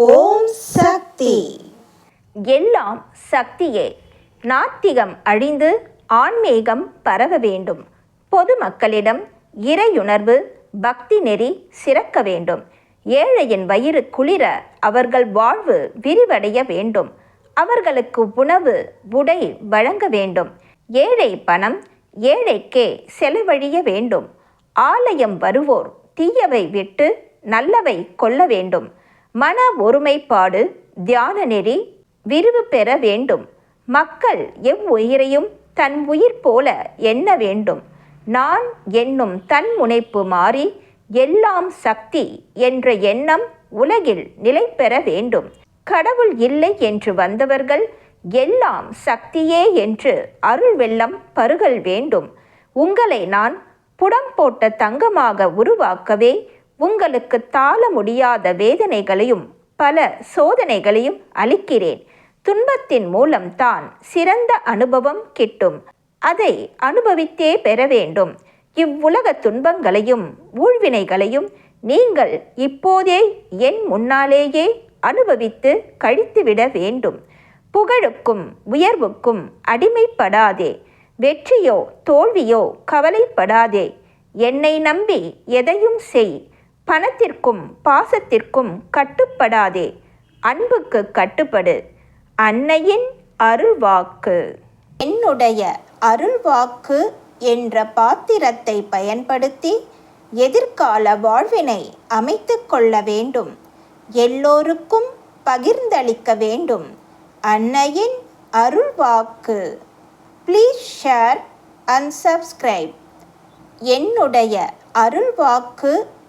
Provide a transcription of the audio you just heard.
ஓம் சக்தி. எல்லாம் சக்தியே. நாத்திகம் அழிந்து ஆன்மீகம் பரவ வேண்டும். பொதுமக்களிடம் இறையுணர்வு பக்தி நெறி சிறக்க வேண்டும். ஏழையின் வயிறு குளிர அவர்கள் வாழ்வு விரிவடைய வேண்டும். அவர்களுக்கு உணவு உடை வழங்க வேண்டும். ஏழை பணம் ஏழைக்கே செலவழிய வேண்டும். ஆலயம் வருவோர் தீயவை விட்டு நல்லவை கொள்ள வேண்டும். மன ஒருமைப்பாடு தியான நெறி விரிவு பெற வேண்டும். மக்கள் எவ்வுயிரையும் தன் உயிர் போல எண்ண வேண்டும். நான் என்னும் தன் முனைப்பு மாறி எல்லாம் சக்தி என்ற எண்ணம் உலகில் நிலை பெற வேண்டும். கடவுள் இல்லை என்று வந்தவர்கள் எல்லாம் சக்தியே என்று அருள் வெள்ளம் பருகல் வேண்டும். உங்களை நான் புடம் போட்ட தங்கமாக உருவாக்கவே உங்களுக்கு தாள முடியாத வேதனைகளையும் பல சோதனைகளையும் அளிக்கிறேன். துன்பத்தின் மூலம்தான் சிறந்த அனுபவம் கிட்டும். அதை அனுபவித்தே பெற வேண்டும். இவ்வுலக துன்பங்களையும் ஊழ்வினைகளையும் நீங்கள் இப்போதே என் முன்னாலேயே அனுபவித்து கழித்துவிட வேண்டும். புகழுக்கும் உயர்வுக்கும் அடிமைப்படாதே. வெற்றியோ தோல்வியோ கவலைப்படாதே. என்னை நம்பி எதையும் செய். பணத்திற்கும் பாசத்திற்கும் கட்டுப்படாதே. அன்புக்கு கட்டுப்படு. அன்னையின் அருள்வாக்கு. என்னுடைய அருள்வாக்கு என்ற பாத்திரத்தை பயன்படுத்தி எதிர்கால வாழ்வினை அமைத்து கொள்ள வேண்டும். எல்லோருக்கும் பகிர்ந்தளிக்க வேண்டும். அன்னையின் அருள்வாக்கு. ப்ளீஸ் ஷேர் அண்ட் சப்ஸ்கிரைப் என்னுடைய அருள்வாக்கு